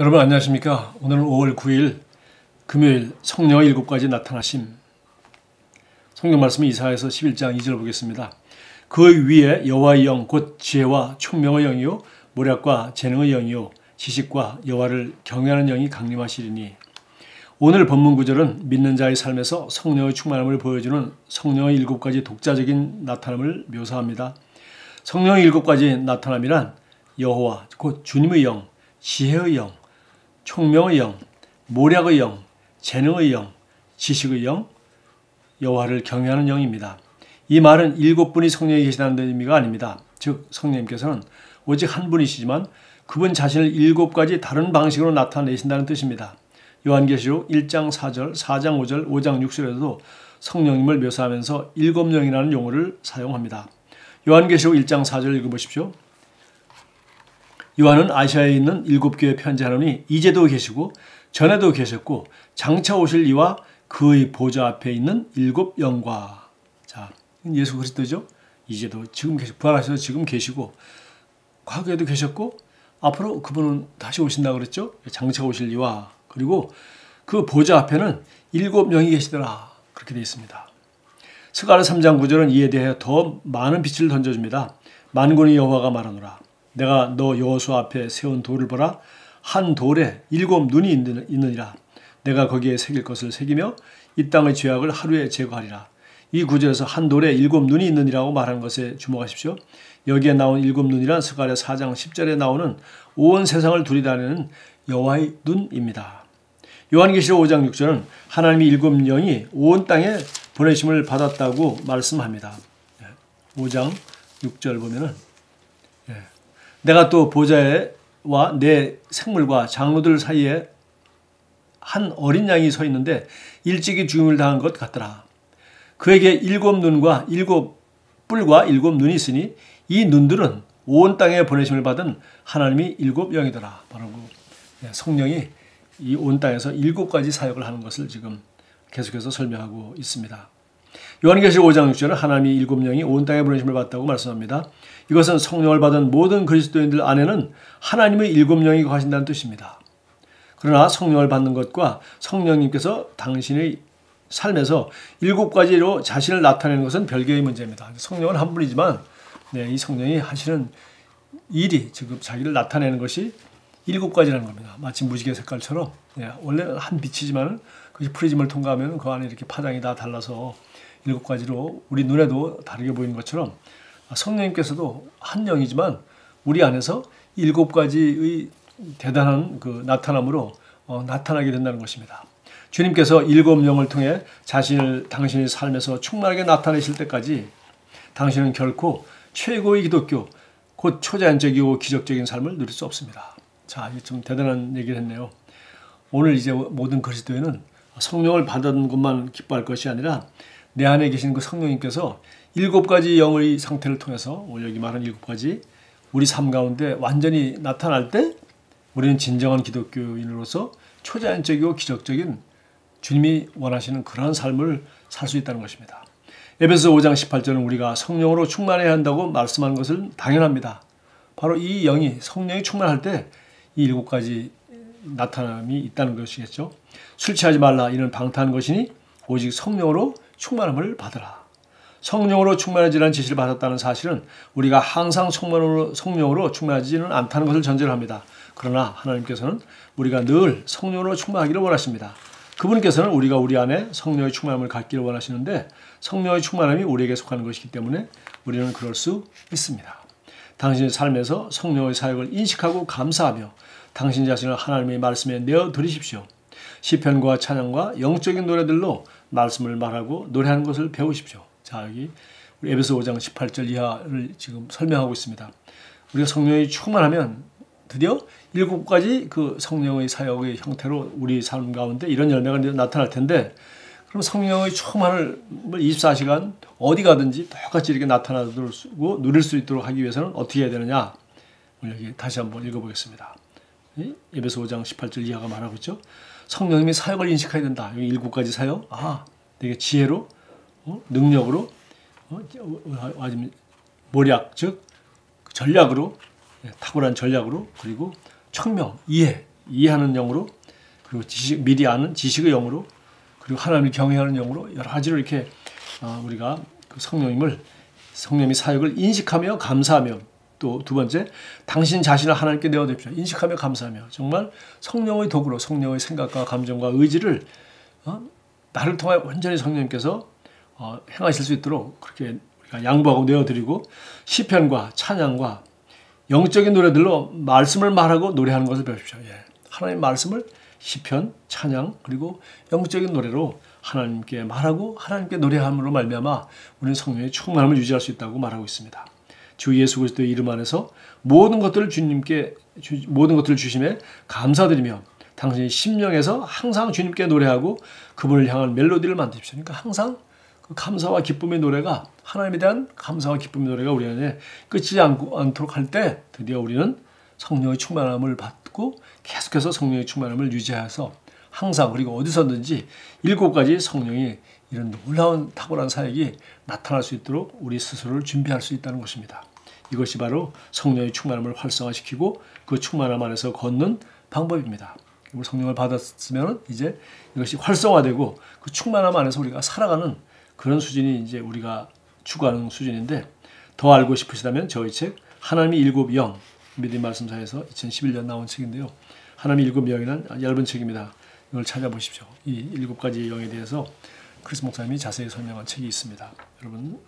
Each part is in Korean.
여러분 안녕하십니까? 오늘은 5월 9일 금요일 성령의 일곱 가지 나타나심. 성경 말씀은 이사에서 11장 2절 보겠습니다. 그 위에 여호와의 영곧 지혜와 총명의 영이요 모략과 재능의 영이요 지식과 여호와를 경외하는 영이 강림하시리니 오늘 본문 구절은 믿는 자의 삶에서 성령의 충만함을 보여주는 성령의 일곱 가지 독자적인 나타남을 묘사합니다. 성령의 일곱 가지 나타남이란 여호와 곧 주님의 영, 지혜의 영, 총명의 영, 모략의 영, 재능의 영, 지식의 영, 여호와를 경외하는 영입니다. 이 말은 일곱 분이 성령에 계시다는 의미가 아닙니다. 즉 성령님께서는 오직 한 분이시지만 그분 자신을 일곱 가지 다른 방식으로 나타내신다는 뜻입니다. 요한계시록 1장 4절, 4장 5절, 5장 6절에도 성령님을 묘사하면서 일곱 영이라는 용어를 사용합니다. 요한계시록 1장 4절 읽어보십시오. 요한은 아시아에 있는 일곱 교회 편지하노니 이제도 계시고 전에도 계셨고 장차 오실 이와 그의 보좌 앞에 있는 일곱 영과 자 예수 그리스도죠. 이제도 지금 계시 부활하셔서 지금 계시고 과거에도 계셨고 앞으로 그분은 다시 오신다 그랬죠. 장차 오실 이와 그리고 그 보좌 앞에는 일곱 명이 계시더라 그렇게 되어 있습니다. 스가랴 3장 9절은 이에 대해 더 많은 빛을 던져줍니다. 만군의 여호와가 말하노라. 내가 너 여호수 앞에 세운 돌을 보라 한 돌에 일곱 눈이 있느니라 내가 거기에 새길 것을 새기며 이 땅의 죄악을 하루에 제거하리라 이 구절에서 한 돌에 일곱 눈이 있느니라고 말하는 것에 주목하십시오. 여기에 나온 일곱 눈이란 스가랴 4장 10절에 나오는 온 세상을 두리다니는 여호와의 눈입니다. 요한계시록 5장 6절은 하나님이 일곱 영이 온 땅에 보내심을 받았다고 말씀합니다. 5장 6절 보면은 내가 또 보좌와 내 생물과 장로들 사이에 한 어린 양이 서 있는데 일찍이 죽음을 당한 것 같더라. 그에게 일곱 눈과 일곱 뿔과 일곱 눈이 있으니 이 눈들은 온 땅에 보내심을 받은 하나님이 일곱 영이더라. 바로 그 성령이 이 온 땅에서 일곱 가지 사역을 하는 것을 지금 계속해서 설명하고 있습니다. 요한계시록 5장 6절은 하나님이 일곱 영이 온 땅에 보내심을 받다고 말씀합니다. 이것은 성령을 받은 모든 그리스도인들 안에는 하나님의 일곱 영이 거하신다는 뜻입니다. 그러나 성령을 받는 것과 성령님께서 당신의 삶에서 일곱 가지로 자신을 나타내는 것은 별개의 문제입니다. 성령은 한 분이지만 네, 이 성령이 하시는 일이 지금 자기를 나타내는 것이 일곱 가지라는 겁니다. 마치 무지개 색깔처럼 네, 원래는 한 빛이지만 그것이 프리즘을 통과하면 그 안에 이렇게 파장이 다 달라서 일곱 가지로 우리 눈에도 다르게 보이는 것처럼 성령님께서도 한 영이지만 우리 안에서 일곱 가지의 대단한 그 나타남으로 어, 나타나게 된다는 것입니다. 주님께서 일곱 영을 통해 자신을 당신의 삶에서 충만하게 나타내실 때까지 당신은 결코 최고의 기독교, 곧 초자연적이고 기적적인 삶을 누릴 수 없습니다. 자, 좀 대단한 얘기를 했네요. 오늘 이제 모든 그리스도인은 성령을 받은 것만 기뻐할 것이 아니라 내 안에 계신 그 성령님께서 일곱 가지 영의 상태를 통해서 여기 말한 일곱 가지 우리 삶 가운데 완전히 나타날 때 우리는 진정한 기독교인으로서 초자연적이고 기적적인 주님이 원하시는 그러한 삶을 살 수 있다는 것입니다. 에베소 5장 18절은 우리가 성령으로 충만해야 한다고 말씀하는 것은 당연합니다. 바로 이 영이 성령이 충만할 때 이 일곱 가지 나타남이 있다는 것이겠죠. 술 취하지 말라 이는 방탄한 것이니 오직 성령으로 충만함을 받으라. 성령으로 충만해지라는 지시를 받았다는 사실은 우리가 항상 성령으로, 성령으로 충만하지는 않다는 것을 전제를 합니다. 그러나 하나님께서는 우리가 늘 성령으로 충만하기를 원하십니다. 그분께서는 우리가 우리 안에 성령의 충만함을 갖기를 원하시는데 성령의 충만함이 우리에게 속하는 것이기 때문에 우리는 그럴 수 있습니다. 당신의 삶에서 성령의 사역을 인식하고 감사하며 당신 자신을 하나님의 말씀에 내어 드리십시오. 시편과 찬양과 영적인 노래들로 말씀을 말하고 노래하는 것을 배우십시오. 자, 여기 우리 에베소 5장 18절 이하를 지금 설명하고 있습니다. 우리가 성령이 충만하면 드디어 일곱 가지 그 성령의 사역의 형태로 우리 삶 가운데 이런 열매가 나타날 텐데 그럼 성령의 충만을 24시간 어디 가든지 똑같이 이렇게 나타나고 누릴 수 있도록 하기 위해서는 어떻게 해야 되느냐? 여기 다시 한번 읽어보겠습니다. 예배소 5장 18절 이하가 말하고 있죠. 성령님이 사역을 인식해야 된다. 여기 일곱 가지 사역. 아, 되게 지혜로, 어? 능력으로, 어? 아니면 모략, 즉 전략으로, 네, 탁월한 전략으로, 그리고 청명, 이해, 이해하는 영으로 그리고 지식, 미리 아는 지식의 영으로 그리고 하나님을 경외하는 영으로 여러 가지로 이렇게 어, 우리가 그 성령님을 성령의 사역을 인식하며 감사하며 또 두 번째 당신 자신을 하나님께 내어드립시오. 인식하며 감사하며 정말 성령의 도구로 성령의 생각과 감정과 의지를 어? 나를 통해 완전히 성령님께서 어, 행하실 수 있도록 그렇게 우리가 양보하고 내어드리고 시편과 찬양과 영적인 노래들로 말씀을 말하고 노래하는 것을 배우십시오. 예. 하나님 말씀을 시편, 찬양 그리고 영적인 노래로 하나님께 말하고 하나님께 노래함으로 말미암아 우리는 성령의 충만함을 유지할 수 있다고 말하고 있습니다. 주 예수 그리스도의 이름 안에서 모든 것들을 주님께 주, 모든 것들을 주심에 감사드리며 당신의 심령에서 항상 주님께 노래하고 그분을 향한 멜로디를 만드십시오. 그러니까 항상 그 감사와 기쁨의 노래가 하나님에 대한 감사와 기쁨의 노래가 우리 안에 끝이지 않도록 할 때 드디어 우리는 성령의 충만함을 받고 계속해서 성령의 충만함을 유지해서 항상 그리고 어디서든지 일곱 가지 성령이 이런 놀라운 탁월한 사역이 나타날 수 있도록 우리 스스로를 준비할 수 있다는 것입니다. 이것이 바로 성령의 충만함을 활성화시키고 그 충만함 안에서 걷는 방법입니다. 성령을 받았으면 이제 이것이 활성화되고 그 충만함 안에서 우리가 살아가는 그런 수준이 이제 우리가 추구하는 수준인데 더 알고 싶으시다면 저희 책 하나님이 일곱 영 믿음 말씀사에서 2011년 나온 책인데요. 하나님이 일곱 영이란 얇은 책입니다. 이걸 찾아보십시오. 이 일곱 가지 영에 대해서 크리스 목사님이 자세히 설명한 책이 있습니다. 여러분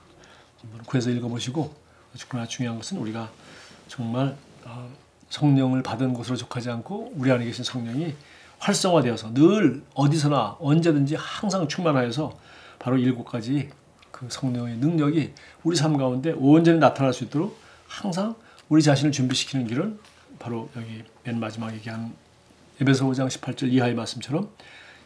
구해서 읽어보시고 그러나 중요한 것은 우리가 정말 어, 성령을 받은 것으로 족하지 않고 우리 안에 계신 성령이 활성화되어서 늘 어디서나 언제든지 항상 충만하여서 바로 일곱 가지 그 성령의 능력이 우리 삶 가운데 온전히 나타날 수 있도록 항상 우리 자신을 준비시키는 길은 바로 여기 맨 마지막 얘기한 에베소 5장 18절 이하의 말씀처럼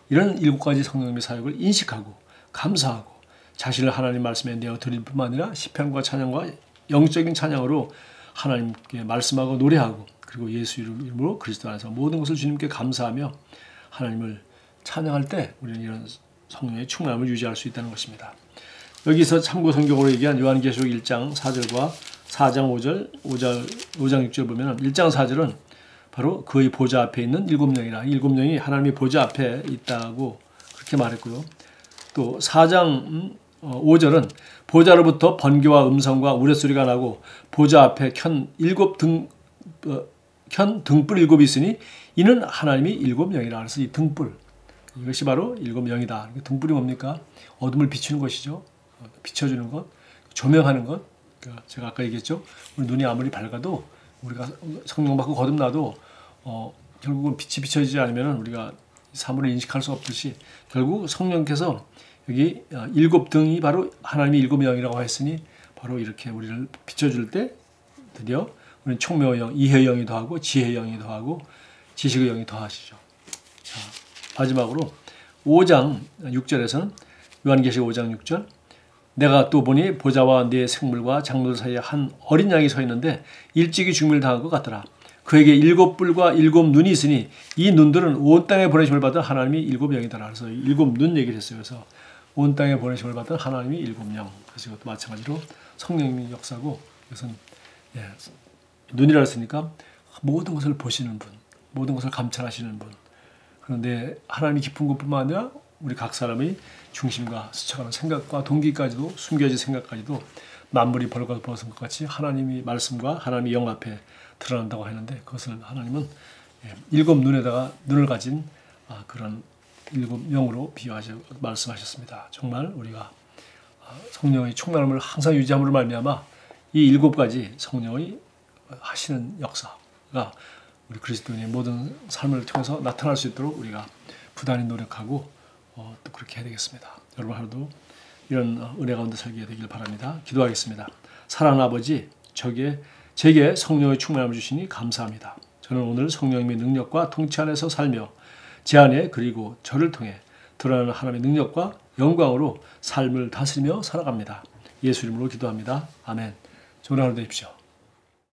이런 일곱 가지 성령의 사역을 인식하고 감사하고 자신을 하나님 말씀에 내어 드릴 뿐만 아니라 시편과 찬양과 영적인 찬양으로 하나님께 말씀하고 노래하고 그리고 예수 이름으로 그리스도 안에서 모든 것을 주님께 감사하며 하나님을 찬양할 때 우리는 이런 성령의 충만함을 유지할 수 있다는 것입니다. 여기서 참고 성경으로 얘기한 요한계시록 1장 4절과 4장 5절, 5절, 5장 6절 보면 1장 4절은 바로 그의 보좌 앞에 있는 일곱 명이라 일곱 명이 하나님의 보좌 앞에 있다고 그렇게 말했고요. 또 4장 5절은 음, 어, 보좌로부터 번개와 음성과 우레소리가 나고 보좌 앞에 켠 일곱 등, 어, 켠 등불 일곱이 있으니 이는 하나님이 일곱 명이라 그래서 이 등불 이것이 바로 일곱 명이다. 등불이 뭡니까? 어둠을 비추는 것이죠. 비춰주는 것, 조명하는 것. 그러니까 제가 아까 얘기했죠. 우리 눈이 아무리 밝아도 우리가 성령 받고 거듭나도 어, 결국은 빛이 비춰지지 않으면 우리가 사물을 인식할 수 없듯이 결국 성령께서 여기 어, 일곱 등이 바로 하나님의 일곱 영이라고 했으니 바로 이렇게 우리를 비춰줄 때 드디어 우리는 총명의 영, 이해 영이 더하고 지혜 영이 더하고 지식의 영이 더하시죠. 자, 마지막으로 5장 6절에서는 요한계시록 5장 6절 내가 또 보니 보좌와 네 생물과 장로들 사이에 한 어린 양이 서 있는데 일찍이 죽음을 당한 것 같더라. 그에게 일곱 뿔과 일곱 눈이 있으니 이 눈들은 온 땅에 보내심을 받은 하나님이 일곱 영이더라. 그래서 일곱 눈 얘기를 했어요. 그래서 온 땅에 보내심을 받은 하나님이 일곱 영. 그래서 이것도 마찬가지로 성령의 역사고 이것은 예, 눈이라 했으니까 모든 것을 보시는 분, 모든 것을 감찰하시는 분. 그런데 하나님이 깊은 것뿐만 아니라 우리 각 사람의 중심과 스쳐가는 생각과 동기까지도 숨겨진 생각까지도 만물이 벌거벗은 것 같이 하나님이 말씀과 하나님의 영 앞에 드러난다고 하는데 그것을 하나님은 예, 일곱 눈에다가 눈을 가진 아, 그런 일곱 영으로 비유하셔 말씀하셨습니다. 정말 우리가 아, 성령의 충만함을 항상 유지함으로 말미암아 이 일곱 가지 성령의 하시는 역사가 우리 그리스도인의 모든 삶을 통해서 나타날 수 있도록 우리가 부단히 노력하고 어, 또 그렇게 해야 되겠습니다. 여러분 하루도 이런 어, 은혜 가운데 살게 되길 바랍니다. 기도하겠습니다. 사랑하는 아버지, 저게 제게 성령의 충만함을 주시니 감사합니다. 저는 오늘 성령님의 능력과 통치 안에서 살며 제 안에 그리고 저를 통해 드러나는 하나님의 능력과 영광으로 삶을 다스리며 살아갑니다. 예수 이름으로 기도합니다. 아멘. 좋은 하루 되십시오.